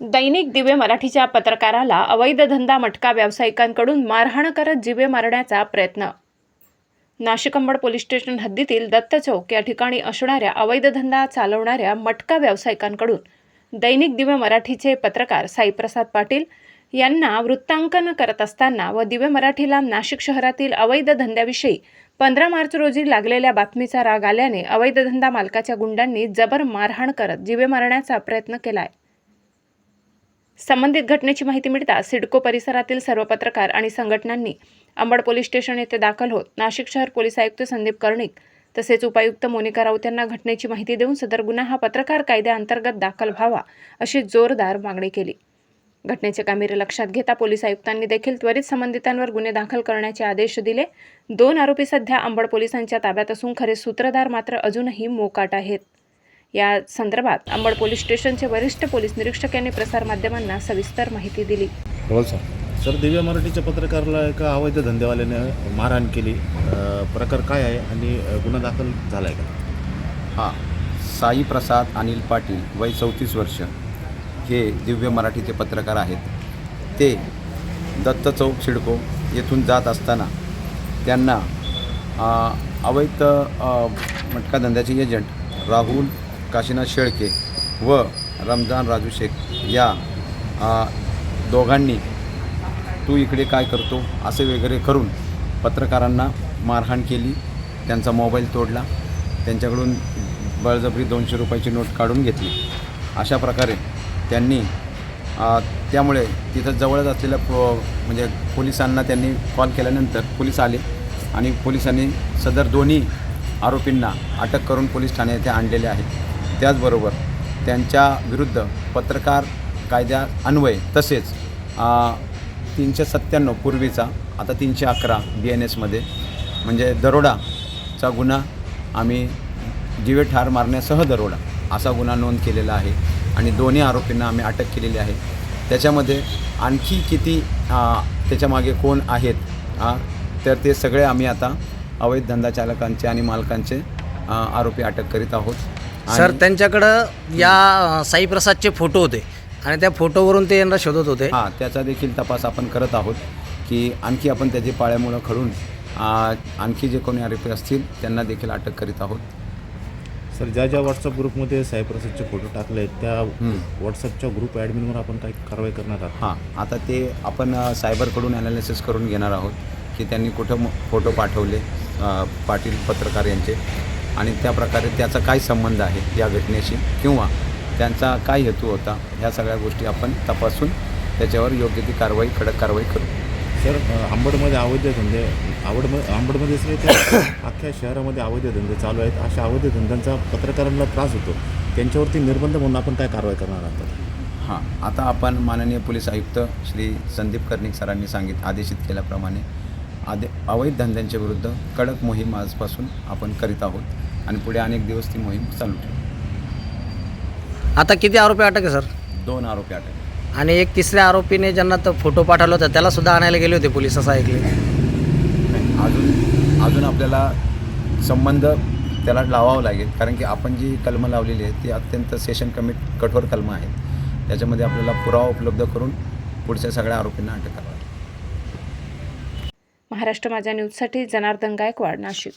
दैनिक दिवे मराठीच्या पत्रकाराला अवैध धंदा मटका व्यावसायिकांकडून मारहाण करत जिवे मारण्याचा प्रयत्न. नाशिक अंबड पोलीस स्टेशन हद्दीतील दत्त चौक या ठिकाणी असणाऱ्या अवैध धंदा चालवणाऱ्या मटका व्यावसायिकांकडून दैनिक दिवे मराठीचे पत्रकार साईप्रसाद पाटील यांना वृत्तांकन करत असताना व दिवे मराठीला नाशिक शहरातील अवैध धंद्याविषयी पंधरा मार्च रोजी लागलेल्या बातमीचा राग आल्याने अवैध धंदा मालकाच्या गुंडांनी जबर मारहाण करत जिवे मारण्याचा प्रयत्न केलाय. संबंधित घटनेची माहिती मिळताच सिडको परिसरातील सर्व पत्रकार आणि संघटनांनी अंबड पोलीस स्टेशन येथे दाखल होत. नाशिक शहर पोलीस आयुक्त संदीप कर्णिक तसेच उपायुक्त मोनिका राऊत यांना घटनेची माहिती देऊन सदर गुन्हा हा पत्रकार कायद्याअंतर्गत दाखल व्हावा अशी जोरदार मागणी केली. घटनेचे कामेरे लक्षात घेता पोलीस आयुक्तांनी देखील त्वरित संबंधितांवर गुन्हे दाखल करण्याचे आदेश दिले. दोन आरोपी सध्या अंबड पोलिसांच्या ताब्यात असून खरे सूत्रधार मात्र अजूनही मोकाट आहेत. या संदर्भात अंबड पोलीस स्टेशनचे वरिष्ठ पोलीस निरीक्षक यांनी प्रसारमाध्यमांना सविस्तर माहिती दिली. बोल सर. सर दिव्या मराठीच्या पत्रकाराला एका अवैध धंदेवाल्याने मारहाण केली. प्रकार काय आहे आणि गुन्हा दाखल झाला आहे का? हां साई प्रसाद अनिल पाटील वय चौतीस वर्ष. हे दिव्य मराठीचे पत्रकार आहेत. ते दत्त चौक सिडको येथून जात असताना त्यांना अवैध मटका धंद्याचे एजंट राहुल काशीनाथ शेळके व रमजान राजू शेख या दोघांनी तू इकडे काय करतो असे वगैरे करून पत्रकारांना मारहाण केली. त्यांचा मोबाईल तोडला. त्यांच्याकडून बळजबरी दोनशे रुपयाची नोट काढून घेतली. अशा प्रकारे त्यांनी त्यामुळे तिथं जवळच असलेल्या पो म्हणजे पोलिसांना त्यांनी कॉल केल्यानंतर पोलीस आले आणि पोलिसांनी सदर दोन्ही आरोपींना अटक करून पोलीस ठाणे येथे आणलेले आहेत. त्याचबरोबर त्यांच्या विरुद्ध पत्रकार कायद्या अन्वये तसेच तीनशे सत्त्याण्णव पूर्वीचा आता तीनशे अकरा बी एन एसमध्ये म्हणजे दरोडाचा गुन्हा आम्ही जीवे ठार मारण्यासह दरोडा असा गुन्हा नोंद केलेला आहे आणि दोन्ही आरोपींना आम्ही अटक केलेली आहे. त्याच्यामध्ये आणखी किती त्याच्यामागे कोण आहेत तर ते सगळे आम्ही आता अवैध धंदा चालकांचे आणि मालकांचे आरोपी अटक करीत आहोत. सर आणि- त्यांच्याकडं या साईप्रसादचे फोटो होते. आणि त्या फोटोवरून ते यांना शोधत होते. हां त्याचा देखील तपास आपण करत आहोत की आणखी आपण त्याची पाळ्यामुळं खडून आ, आणखी जे कोणी आरोपी असतील त्यांना देखील अटक करीत आहोत. सर ज्या ज्या व्हॉट्सअप ग्रुपमध्ये सायप्रसादचे फोटो टाकले आहेत त्या व्हॉट्सअपच्या ग्रुप ॲडमिनवर आपण काही कारवाई करणार आहात? हां आता ते आपण अ, सायबरकडून ॲनालिसिस करून घेणार आहोत की त्यांनी कुठं म- फोटो पाठवले अ, पाटील पत्रकार यांचे. आणि त्या प्रकारे त्याचा काय संबंध आहे या घटनेशी किंवा त्यांचा काय हेतू होता ह्या सगळ्या गोष्टी आपण तपासून त्याच्यावर योग्य ती कारवाई कडक कारवाई करू. सर अ, अंबडमध्ये अवैध धंदे आवड अंबडमध्येच नाही तर अख्ख्या शहरामध्ये अवैध धंदे चालू आहेत. अशा अवैध धंद्यांचा पत्रकारांना त्रास होतो. त्यांच्यावरती निर्बंध म्हणून आपण काय कारवाई करणार आहात? हां आता आपण माननीय पोलीस आयुक्त श्री संदीप कर्णिक सरांनी सांगित आदेशित केल्याप्रमाणे आदे अवैध धंद्यांच्या विरुद्ध कडक मोहीम आजपासून आपण करीत आहोत आणि पुढे अनेक दिवस ती मोहीम चालू ठेवू. आता किती आरोपी अटक आहे सर? दोन आरोपी अटक आणि एक तिसऱ्या आरोपीने ज्यांना तो फोटो पाठवला होता त्याला सुद्धा आणायला गेले होते पोलीस असं ऐकले. अजून अजून आपल्याला संबंध त्याला लावावं लागेल कारण की आपण जी कलमं लावलेली आहेत ती अत्यंत सेशन कमिट कठोर कलमं आहेत. त्याच्यामध्ये आपल्याला पुरावा उपलब्ध करून पुढच्या सगळ्या आरोपींना अटक करावी महाराष्ट्र माझ्या न्यूजसाठी जनार्दन गायकवाड नाशिक.